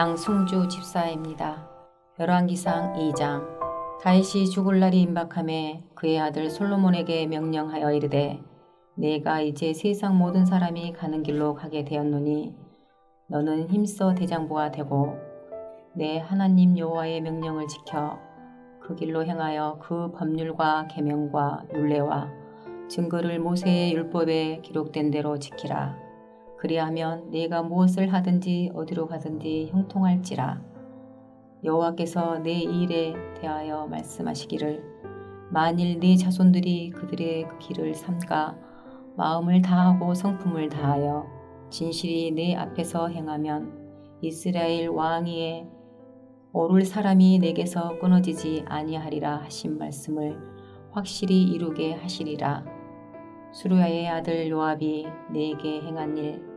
양승주 집사입니다. 열왕기상 2장 다윗이 죽을 날이 임박함에 그의 아들 솔로몬에게 명령하여 이르되 내가 이제 세상 모든 사람이 가는 길로 가게 되었노니 너는 힘써 대장부가 되고 내 하나님 여호와의 명령을 지켜 그 길로 행하여 그 법률과 계명과 율례와 증거를 모세의 율법에 기록된 대로 지키라. 그리하면 네가 무엇을 하든지 어디로 가든지 형통할지라. 여호와께서 내 일에 대하여 말씀하시기를 만일 네 자손들이 그들의 그 길을 삼가 마음을 다하고 성품을 다하여 진실이 내 앞에서 행하면 이스라엘 왕위에 오를 사람이 내게서 끊어지지 아니하리라 하신 말씀을 확실히 이루게 하시리라. 수루야의 아들 요압이 내게 행한 일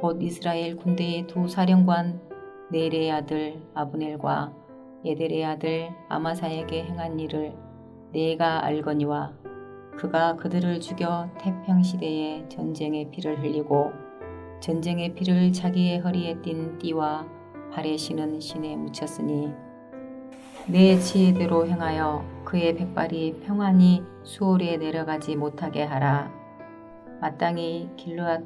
곧 이스라엘 군대의 두 사령관 네레의 아들 아브넬과 예델의 아들 아마사에게 행한 일을 내가 알거니와 그가 그들을 죽여 태평 시대에 전쟁의 피를 흘리고 전쟁의 피를 자기의 허리에 띤 띠와 발에 신은 신에 묻혔으니 내 지혜대로 행하여 그의 백발이 평안히 수월에 내려가지 못하게 하라. 마땅히 길르앗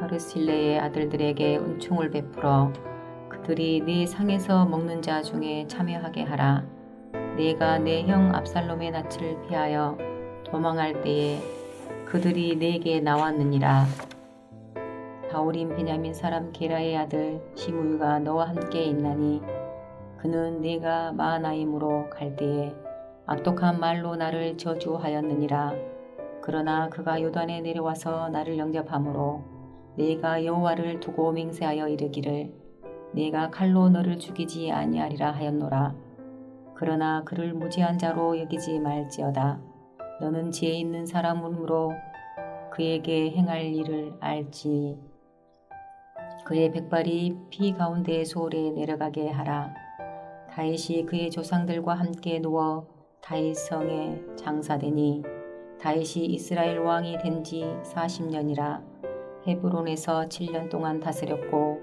바르실레의 아들들에게 은총을 베풀어 그들이 네 상에서 먹는 자 중에 참여하게 하라. 내가 내 형 압살롬의 낯을 피하여 도망할 때에 그들이 내게 나왔느니라. 바울인 베냐민 사람 게라의 아들 시므이가 너와 함께 있나니 그는 내가 마하나임으로 갈 때에 악독한 말로 나를 저주하였느니라. 그러나 그가 요단에 내려와서 나를 영접함으로 내가 여호와를 두고 맹세하여 이르기를 내가 칼로 너를 죽이지 아니하리라 하였노라. 그러나 그를 무지한 자로 여기지 말지어다. 너는 지혜 있는 사람으로 그에게 행할 일을 알지. 그의 백발이 피 가운데 소홀에 내려가게 하라. 다윗이 그의 조상들과 함께 누워 다윗 성에 장사되니 다윗이 이스라엘 왕이 된 지 40년이라 헤브론에서 7년 동안 다스렸고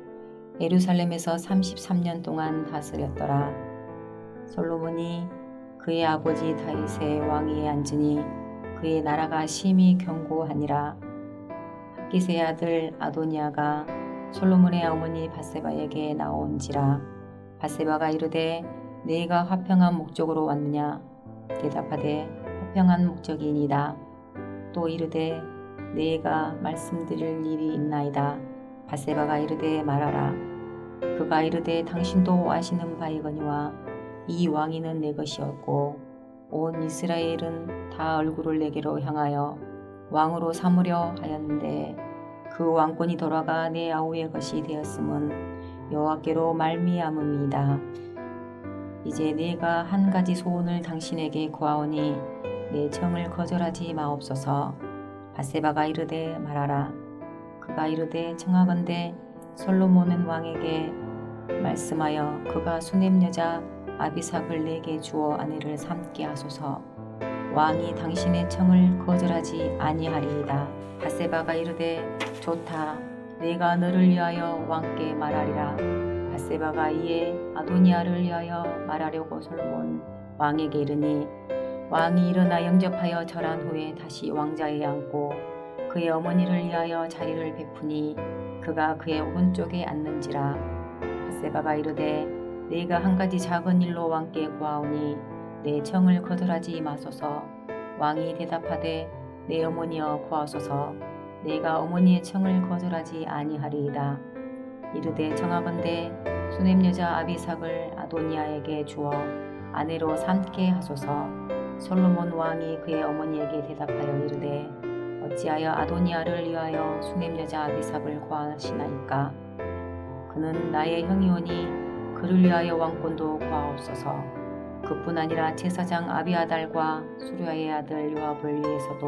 예루살렘에서 33년 동안 다스렸더라. 솔로몬이 그의 아버지 다윗의 왕위에 앉으니 그의 나라가 심히 견고하니라. 학기세의 아들 아도니아가 솔로몬의 어머니 바세바에게 나온지라. 바세바가 이르되 네가 화평한 목적으로 왔느냐? 대답하되 화평한 목적이니이다. 또 이르되 네가 말씀드릴 일이 있나이다. 바세바가 이르되 말하라. 그가 이르되 당신도 아시는 바이거니와 이 왕위는 내 것이었고 온 이스라엘은 다 얼굴을 내게로 향하여 왕으로 삼으려 하였는데 그 왕권이 돌아가 내 아우의 것이 되었음은 여호와께로 말미암음이다. 이제 내가 한 가지 소원을 당신에게 구하오니 내 청을 거절하지 마옵소서. 바세바가 이르되 말하라. 그가 이르되 청하건대 솔로몬은 왕에게 말씀하여 그가 수냄 여자 아비삭을 내게 주어 아내를 삼게 하소서. 왕이 당신의 청을 거절하지 아니하리이다. 바세바가 이르되 좋다. 내가 너를 위하여 왕께 말하리라. 바세바가 이에 아도니아를 위하여 말하려고 솔몬 왕에게 이르니 왕이 일어나 영접하여 절한 후에 다시 왕자에 앉고 그의 어머니를 위하여 자리를 베푸니 그가 그의 오른쪽에 앉는지라. 바세바가 이르되 내가 한 가지 작은 일로 왕께 구하오니 내 청을 거절하지 마소서. 왕이 대답하되 내 어머니여 구하소서. 내가 어머니의 청을 거절하지 아니하리이다. 이르되 청하건대 수냄 여자 아비삭을 아도니아에게 주어 아내로 삼게 하소서 솔로몬 왕이 그의 어머니에게 대답하여 이르되 어찌하여 아도니아를 위하여 수냄 여자 아비삭을 구하시나이까? 그는 나의 형이오니 그를 위하여 왕권도 구하옵소서. 그뿐 아니라 제사장 아비아달과 수르야의 아들 요압을 위해서도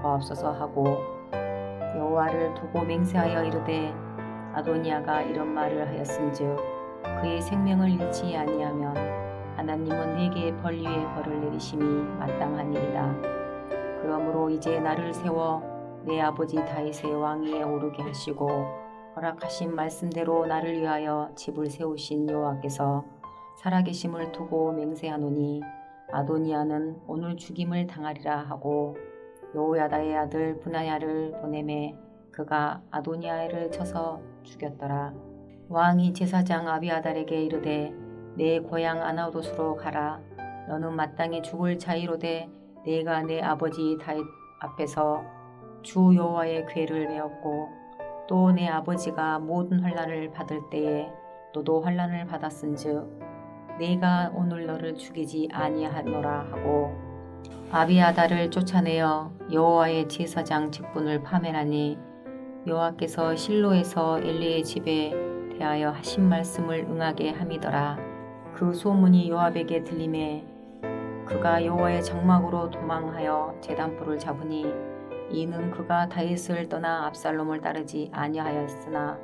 구하옵소서 하고 여호와를 두고 맹세하여 이르되 아도니아가 이런 말을 하였은즉 그의 생명을 잃지 아니하면 하나님은 네게 벌 위에 벌을 내리심이 마땅한 일이다. 그러므로 이제 나를 세워 내 아버지 다윗의 왕위에 오르게 하시고 허락하신 말씀대로 나를 위하여 집을 세우신 여호와께서 살아계심을 두고 맹세하노니 아도니아는 오늘 죽임을 당하리라 하고 여호야다의 아들 분하야를 보내매 그가 아도니아를 쳐서 죽였더라. 왕이 제사장 아비아달에게 이르되 내 고향 아나도스로 가라. 너는 마땅히 죽을 자이로되 내가 내 아버지 다윗 앞에서 주 여호와의 괴를 메었고 또 내 아버지가 모든 환란을 받을 때에 너도 환란을 받았은즉 내가 오늘 너를 죽이지 아니하노라 하고 아비아달을 쫓아내어 여호와의 제사장 직분을 파면하니 여호와께서 실로에서 엘리의 집에 대하여 하신 말씀을 응하게 함이더라. 그 소문이 요압에게 들림에 그가 여호와의 장막으로 도망하여 제단불을 잡으니 이는 그가 다윗을 떠나 압살롬을 따르지 아니하였으나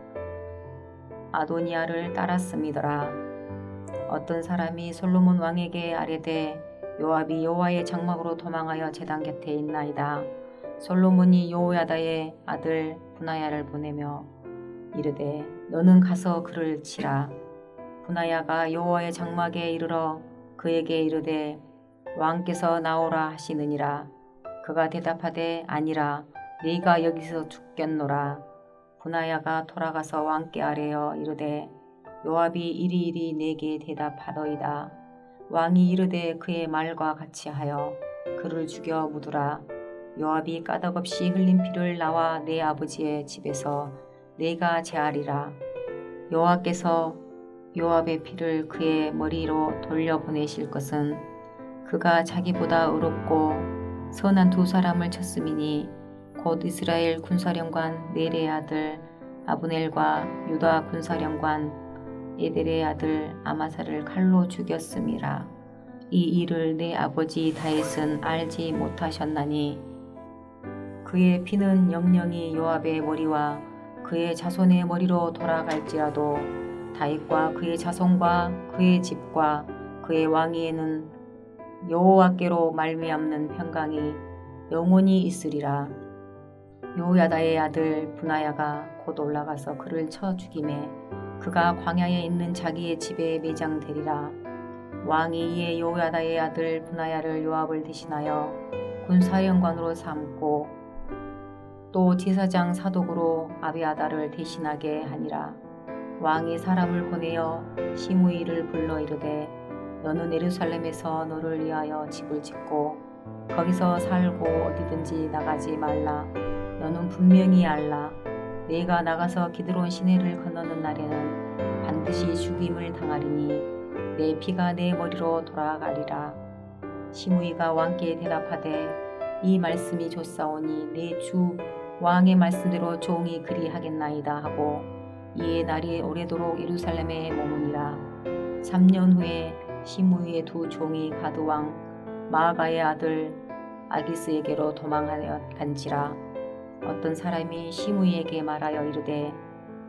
아도니아를 따랐음이더라. 어떤 사람이 솔로몬 왕에게 아뢰되 요압이 여호와의 장막으로 도망하여 제단 곁에 있나이다. 솔로몬이 여호야다의 아들 분하야를 보내며 이르되 너는 가서 그를 치라. 분하야가 여호와의 장막에 이르러 그에게 이르되 왕께서 나오라 하시느니라. 그가 대답하되 아니라 네가 여기서 죽겠노라. 분하야가 돌아가서 왕께 아뢰어 이르되 요압이 이리이리 내게 대답하더이다. 왕이 이르되 그의 말과 같이 하여 그를 죽여 묻으라. 요압이 까닭없이 흘린 피를 나와 내 아버지의 집에서 내가 제하리라. 여호와께서 요압의 피를 그의 머리로 돌려보내실 것은 그가 자기보다 의롭고 선한 두 사람을 쳤음이니 곧 이스라엘 군사령관 네레의 아들 아브넬과 유다 군사령관 에델의 아들 아마사를 칼로 죽였음이라. 이 일을 내 아버지 다윗은 알지 못하셨나니 그의 피는 영영이 요압의 머리와 그의 자손의 머리로 돌아갈지라도 다윗과 그의 자손과 그의 집과 그의 왕위에는 여호와께로 말미암는 평강이 영원히 있으리라. 요야다의 아들 분하야가 곧 올라가서 그를 쳐 죽임에 그가 광야에 있는 자기의 집에 매장되리라. 왕이 이에 요야다의 아들 분하야를 요압을 대신하여 군사령관으로 삼고 또 제사장 사독으로 아비아다를 대신하게 하니라. 왕이 사람을 보내어 시므이를 불러 이르되 너는 예루살렘에서 너를 위하여 집을 짓고 거기서 살고 어디든지 나가지 말라. 너는 분명히 알라. 내가 나가서 기드론 시내를 건너는 날에는 반드시 죽임을 당하리니 내 피가 내 머리로 돌아가리라. 시므이가 왕께 대답하되 이 말씀이 좋사오니 내 주 왕의 말씀대로 종이 그리하겠나이다 하고 이에 날이 오래도록 예루살렘에 머무니라. 3년 후에 시므이의 두 종이 가드왕 마아가의 아들 아기스에게로 도망하여 간지라. 어떤 사람이 시므이에게 말하여 이르되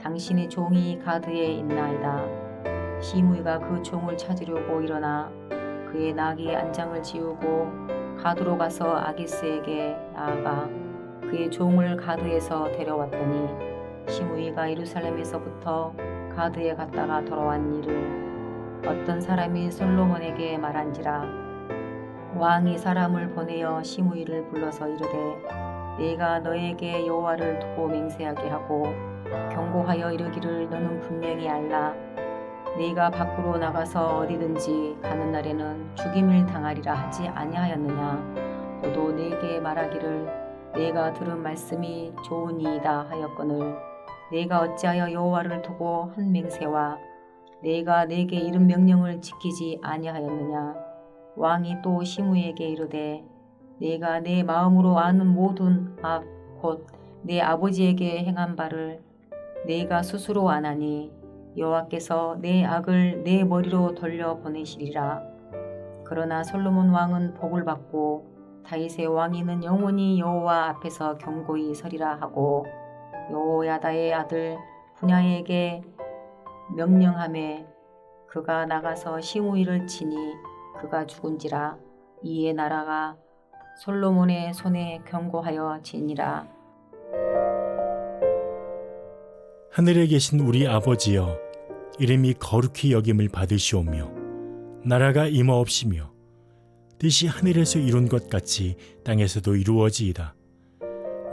당신의 종이 가드에 있나이다. 시므이가 그 종을 찾으려고 일어나 그의 나귀의 안장을 지우고 가드로 가서 아기스에게 나아가 그의 종을 가드에서 데려왔더니 시므이가 예루살렘에서부터 가드에 갔다가 돌아온 일을 어떤 사람이 솔로몬에게 말한지라 왕이 사람을 보내어 시므이를 불러서 이르되 내가 너에게 여호와를 두고 맹세하게 하고 경고하여 이르기를 너는 분명히 알라. 네가 밖으로 나가서 어디든지 가는 날에는 죽임을 당하리라 하지 아니하였느냐? 너도 내게 말하기를 내가 들은 말씀이 좋으니이다 하였거늘 내가 어찌하여 여호와를 두고 한 맹세와 내가 내게 이른 명령을 지키지 아니하였느냐 왕이 또 시므에게 이르되 내가 내 마음으로 아는 모든 악곧내 아버지에게 행한 바를 내가 스스로 아나니 여호와께서 내 악을 내 머리로 돌려 보내시리라. 그러나 솔로몬 왕은 복을 받고 다윗의 왕위는 영원히 여호와 앞에서 경고히 서리라 하고 여호야다의 아들 분야에게 명령함에 그가 나가서 시므이를 치니 그가 죽은지라 이에 나라가 솔로몬의 손에 경고하여 지니라. 하늘에 계신 우리 아버지여 이름이 거룩히 여김을 받으시오며 나라가 임하옵시며 뜻이 하늘에서 이룬 것 같이 땅에서도 이루어지이다.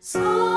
성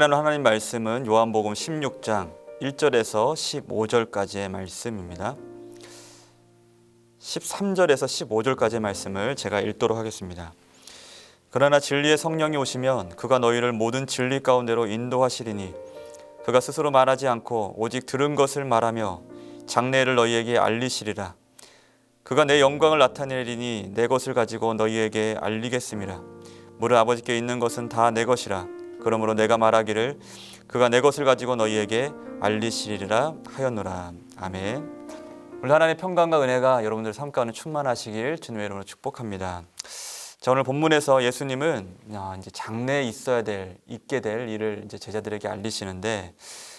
나눈 하나님 말씀은 요한복음 16장 1절에서 15절까지의 말씀입니다. 13절에서 15절까지의 말씀을 제가 읽도록 하겠습니다. 그러나 진리의 성령이 오시면 그가 너희를 모든 진리 가운데로 인도하시리니 그가 스스로 말하지 않고 오직 들은 것을 말하며 장래를 너희에게 알리시리라. 그가 내 영광을 나타내리니 내 것을 가지고 너희에게 알리겠습니다. 무릇 아버지께 있는 것은 다 내 것이라. 그러므로 내가 말하기를 그가 내 것을 가지고 너희에게 알리시리라 하였노라. 아멘. 오늘 하나님의 평강과 은혜가 여러분들 삶 가운데 충만하시길 주님의 이름으로 축복합니다. 자 오늘 본문에서 예수님은 아, 이제 장래에 있어야 될 있게 될 일을 이제 제자들에게 알리시는데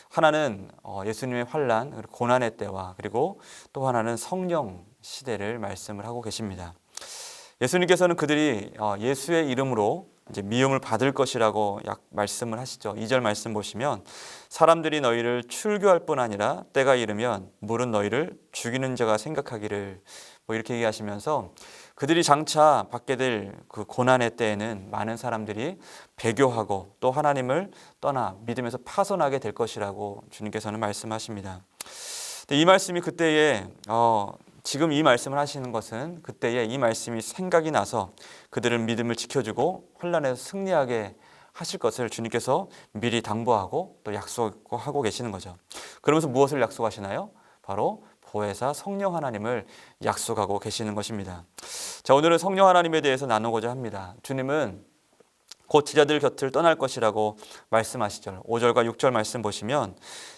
하나는 어, 예수님의 환란 고난의 때와 그리고 또 하나는 성령 시대를 말씀을 하고 계십니다. 예수님께서는 그들이 어, 예수의 이름으로 이제 미움을 받을 것이라고 약 말씀을 하시죠. 2절 말씀 보시면 사람들이 너희를 출교할 뿐 아니라 때가 이르면 물은 너희를 죽이는 자가 생각하기를 뭐 이렇게 얘기하시면서 그들이 장차 받게 될 그 고난의 때에는 많은 사람들이 배교하고 또 하나님을 떠나 믿음에서 파손하게 될 것이라고 주님께서는 말씀하십니다. 이 말씀이 그때에 어, 지금 이 말씀을 하시는 것은 그때에 이 말씀이 생각이 나서 그들을 믿음을 지켜주고 환란에서 승리하게 하실 것을 주님께서 미리 당부하고 또 약속하고 계시는 거죠. 그러면서 무엇을 약속하시나요? 바로 보혜사 성령 하나님을 약속하고 계시는 것입니다. 자, 오늘은 성령 하나님에 대해서 나누고자 합니다. 주님은 곧 제자들 곁을 떠날 것이라고 말씀하시죠. 5절과 6절 말씀 보시면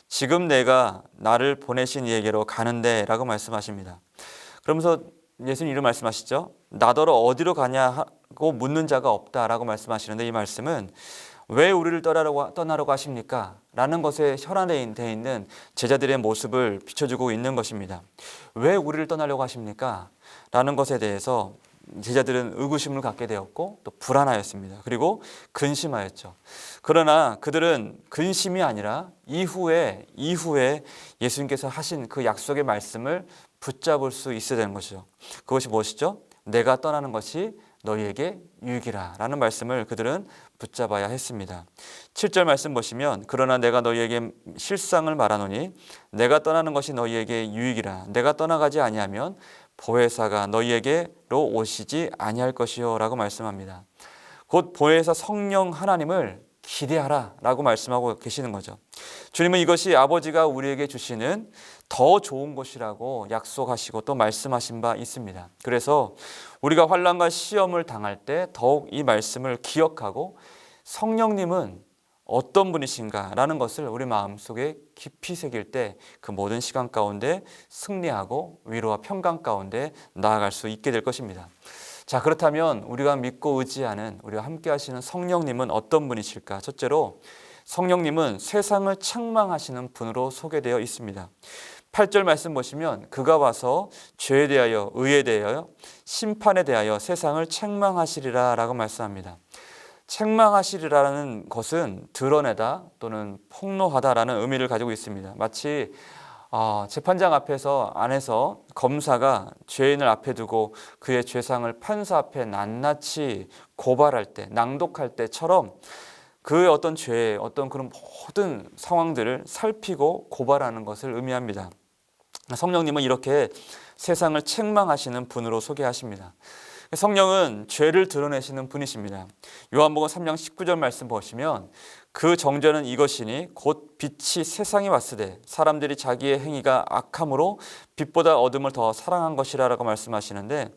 지금 내가 나를 보내신 이에게로 가는데 라고 말씀하십니다. 그러면서 예수님 이런 말씀하시죠. 나더러 어디로 가냐고 묻는 자가 없다라고 말씀하시는데 이 말씀은 왜 우리를 떠나라고, 떠나라고 하십니까? 라는 것에 혈안에 되어 있는 제자들의 모습을 비춰주고 있는 것입니다. 왜 우리를 떠나려고 하십니까? 라는 것에 대해서 제자들은 의구심을 갖게 되었고 또 불안하였습니다. 그리고 근심하였죠. 그러나 그들은 근심이 아니라 이후에 이후에 예수님께서 하신 그 약속의 말씀을 붙잡을 수 있어야 되는 것이죠. 그것이 무엇이죠? 내가 떠나는 것이 너희에게 유익이라 라는 말씀을 그들은 붙잡아야 했습니다. 7절 말씀 보시면 그러나 내가 너희에게 실상을 말하노니 내가 떠나는 것이 너희에게 유익이라 내가 떠나가지 아니하면 보혜사가 너희에게로 오시지 아니할 것이요라고 말씀합니다. 곧 보혜사 성령 하나님을 기대하라라고 말씀하고 계시는 거죠. 주님은 이것이 아버지가 우리에게 주시는 더 좋은 것이라고 약속하시고 또 말씀하신 바 있습니다. 그래서 우리가 환란과 시험을 당할 때 더욱 이 말씀을 기억하고 성령님은 어떤 분이신가라는 것을 우리 마음속에 깊이 새길 때 그 모든 시간 가운데 승리하고 위로와 평강 가운데 나아갈 수 있게 될 것입니다. 자, 그렇다면 우리가 믿고 의지하는 우리와 함께 하시는 성령님은 어떤 분이실까? 첫째로 성령님은 세상을 책망하시는 분으로 소개되어 있습니다. 8절 말씀 보시면 그가 와서 죄에 대하여 의에 대하여 심판에 대하여 세상을 책망하시리라라고 말씀합니다. 책망하시리라는 것은 드러내다 또는 폭로하다라는 의미를 가지고 있습니다. 마치 어, 재판장 앞에서 안에서 검사가 죄인을 앞에 두고 그의 죄상을 판사 앞에 낱낱이 고발할 때, 낭독할 때처럼 그의 어떤 죄, 어떤 그런 모든 상황들을 살피고 고발하는 것을 의미합니다. 성령님은 이렇게 세상을 책망하시는 분으로 소개하십니다. 성령은 죄를 드러내시는 분이십니다. 요한복음 3장 19절 말씀 보시면 그 정죄는 이것이니 곧 빛이 세상에 왔으되 사람들이 자기의 행위가 악함으로 빛보다 어둠을 더 사랑한 것이라라고 말씀하시는데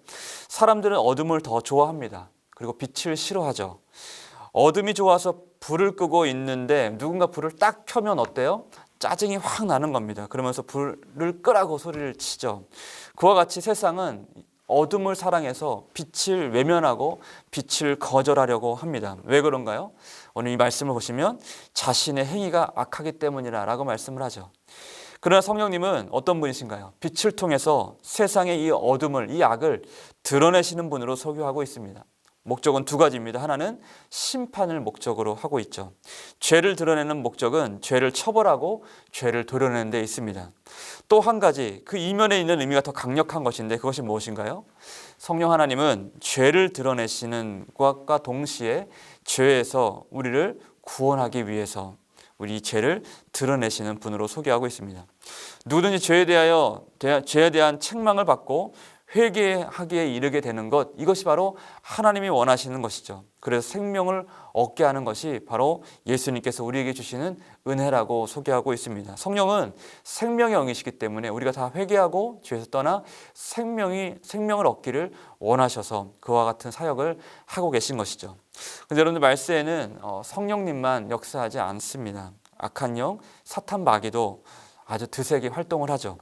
사람들은 어둠을 더 좋아합니다. 그리고 빛을 싫어하죠. 어둠이 좋아서 불을 끄고 있는데 누군가 불을 딱 켜면 어때요? 짜증이 확 나는 겁니다. 그러면서 불을 끄라고 소리를 치죠. 그와 같이 세상은 어둠을 사랑해서 빛을 외면하고 빛을 거절하려고 합니다. 왜 그런가요? 오늘 이 말씀을 보시면 자신의 행위가 악하기 때문이라라고 말씀을 하죠. 그러나 성령님은 어떤 분이신가요? 빛을 통해서 세상의 이 어둠을 이 악을 드러내시는 분으로 소개하고 있습니다. 목적은 두 가지입니다. 하나는 심판을 목적으로 하고 있죠. 죄를 드러내는 목적은 죄를 처벌하고 죄를 도려내는 데 있습니다. 또 한 가지 그 이면에 있는 의미가 더 강력한 것인데 그것이 무엇인가요? 성령 하나님은 죄를 드러내시는 것과 동시에 죄에서 우리를 구원하기 위해서 우리 죄를 드러내시는 분으로 소개하고 있습니다. 누구든지 죄에 대하여 죄에 대한 책망을 받고 회개하기에 이르게 되는 것 이것이 바로 하나님이 원하시는 것이죠. 그래서 생명을 얻게 하는 것이 바로 예수님께서 우리에게 주시는 은혜라고 소개하고 있습니다. 성령은 생명의 영이시기 때문에 우리가 다 회개하고 죄에서 떠나 생명이 생명을 얻기를 원하셔서 그와 같은 사역을 하고 계신 것이죠. 근데 여러분들 말세에는 어, 성령님만 역사하지 않습니다. 악한 영, 사탄 마귀도 아주 드세게 활동을 하죠.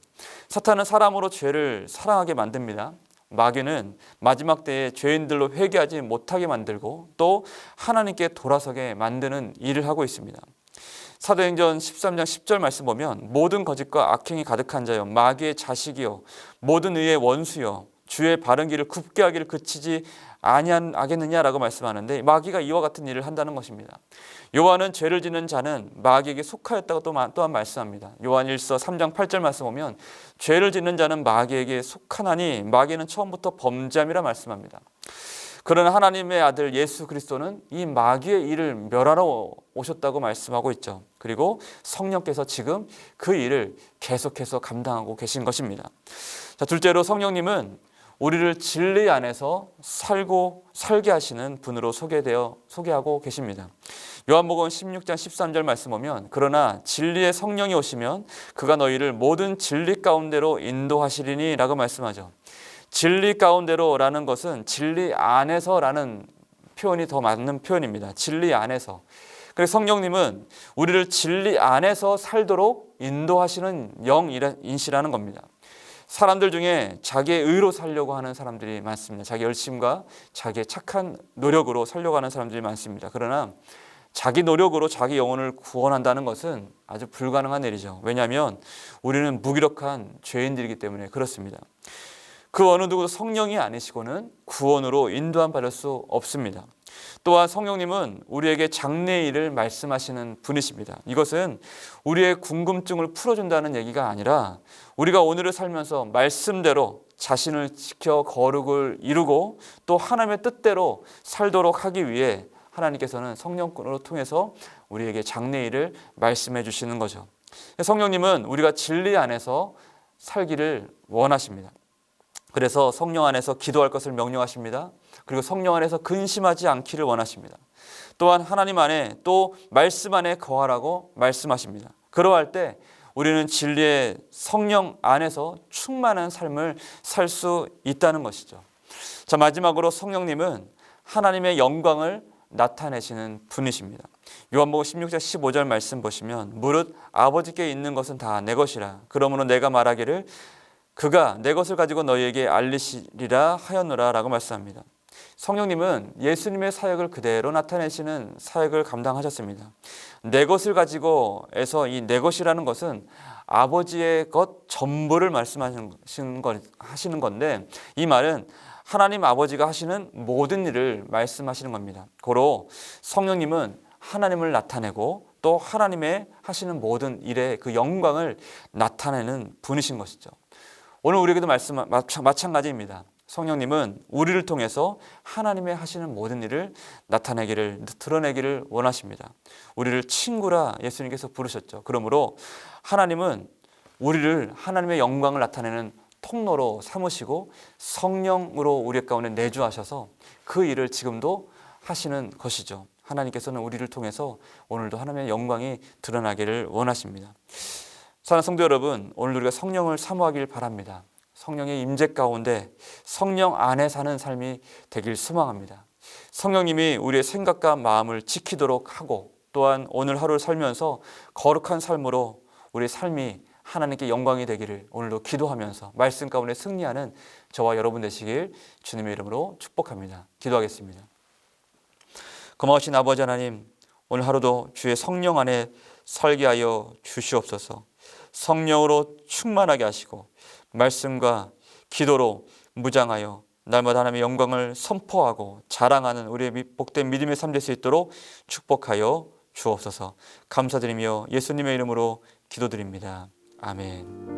사탄은 사람으로 죄를 사랑하게 만듭니다. 마귀는 마지막 때에 죄인들로 회개하지 못하게 만들고 또 하나님께 돌아서게 만드는 일을 하고 있습니다. 사도행전 13장 10절 말씀 보면 모든 거짓과 악행이 가득한 자여 마귀의 자식이요 모든 의의 원수요 주의 바른 길을 굽게 하기를 그치지 아니하겠느냐라고 말씀하는데 마귀가 이와 같은 일을 한다는 것입니다. 요한은 죄를 짓는 자는 마귀에게 속하였다고 또한, 말씀합니다. 요한 1서 3장 8절 말씀 보면 죄를 짓는 자는 마귀에게 속하나니 마귀는 처음부터 범죄함이라 말씀합니다. 그러나 하나님의 아들 예수 그리스도는 이 마귀의 일을 멸하러 오셨다고 말씀하고 있죠. 그리고 성령께서 지금 그 일을 계속해서 감당하고 계신 것입니다. 자, 둘째로 성령님은 우리를 진리 안에서 살고 살게 하시는 분으로 소개되어 소개하고 계십니다. 요한복음 16장 13절 말씀 보면 그러나 진리의 성령이 오시면 그가 너희를 모든 진리 가운데로 인도하시리니라고 말씀하죠. 진리 가운데로라는 것은 진리 안에서라는 표현이 더 맞는 표현입니다. 진리 안에서. 그래서 성령님은 우리를 진리 안에서 살도록 인도하시는 영이시라는 겁니다. 사람들 중에 자기의 의로 살려고 하는 사람들이 많습니다. 자기 열심과 자기의 착한 노력으로 살려고 하는 사람들이 많습니다. 그러나 자기 노력으로 자기 영혼을 구원한다는 것은 아주 불가능한 일이죠. 왜냐하면 우리는 무기력한 죄인들이기 때문에 그렇습니다. 그 어느 누구도 성령이 아니시고는 구원으로 인도함 받을 수 없습니다. 또한 성령님은 우리에게 장래일을 말씀하시는 분이십니다. 이것은 우리의 궁금증을 풀어준다는 얘기가 아니라 우리가 오늘을 살면서 말씀대로 자신을 지켜 거룩을 이루고 또 하나님의 뜻대로 살도록 하기 위해 하나님께서는 성령권으로 통해서 우리에게 장래일을 말씀해 주시는 거죠. 성령님은 우리가 진리 안에서 살기를 원하십니다. 그래서 성령 안에서 기도할 것을 명령하십니다. 그리고 성령 안에서 근심하지 않기를 원하십니다. 또한 하나님 안에 또 말씀 안에 거하라고 말씀하십니다. 그러할 때 우리는 진리의 성령 안에서 충만한 삶을 살 수 있다는 것이죠. 자, 마지막으로 성령님은 하나님의 영광을 나타내시는 분이십니다. 요한복음 16장 15절 말씀 보시면 무릇 아버지께 있는 것은 다 내 것이라. 그러므로 내가 말하기를 그가 내 것을 가지고 너희에게 알리시리라 하였노라라고 말씀합니다. 성령님은 예수님의 사역을 그대로 나타내시는 사역을 감당하셨습니다. 내 것을 가지고에서 이 내 것이라는 것은 아버지의 것 전부를 말씀하시는 건데 이 말은 하나님 아버지가 하시는 모든 일을 말씀하시는 겁니다. 고로 성령님은 하나님을 나타내고 또 하나님의 하시는 모든 일의 그 영광을 나타내는 분이신 것이죠. 오늘 우리에게도 말씀 마찬- 마찬가지입니다. 성령님은 우리를 통해서 하나님의 하시는 모든 일을 나타내기를 드러내기를 원하십니다. 우리를 친구라 예수님께서 부르셨죠. 그러므로 하나님은 우리를 하나님의 영광을 나타내는 통로로 삼으시고 성령으로 우리 가운데 내주하셔서 그 일을 지금도 하시는 것이죠. 하나님께서는 우리를 통해서 오늘도 하나님의 영광이 드러나기를 원하십니다. 사랑하는 성도 여러분, 오늘 우리가 성령을 사모하길 바랍니다. 성령의 임재 가운데 성령 안에 사는 삶이 되길 소망합니다. 성령님이 우리의 생각과 마음을 지키도록 하고 또한 오늘 하루를 살면서 거룩한 삶으로 우리의 삶이 하나님께 영광이 되기를 오늘도 기도하면서 말씀 가운데 승리하는 저와 여러분 되시길 주님의 이름으로 축복합니다. 기도하겠습니다. 고마우신 아버지 하나님, 오늘 하루도 주의 성령 안에 살게 하여 주시옵소서. 성령으로 충만하게 하시고 말씀과 기도로 무장하여 날마다 하나님의 영광을 선포하고 자랑하는 우리의 미- 복된 믿음의 삶 될 수 있도록 축복하여 주옵소서. 감사드리며 예수님의 이름으로 기도드립니다. 아멘.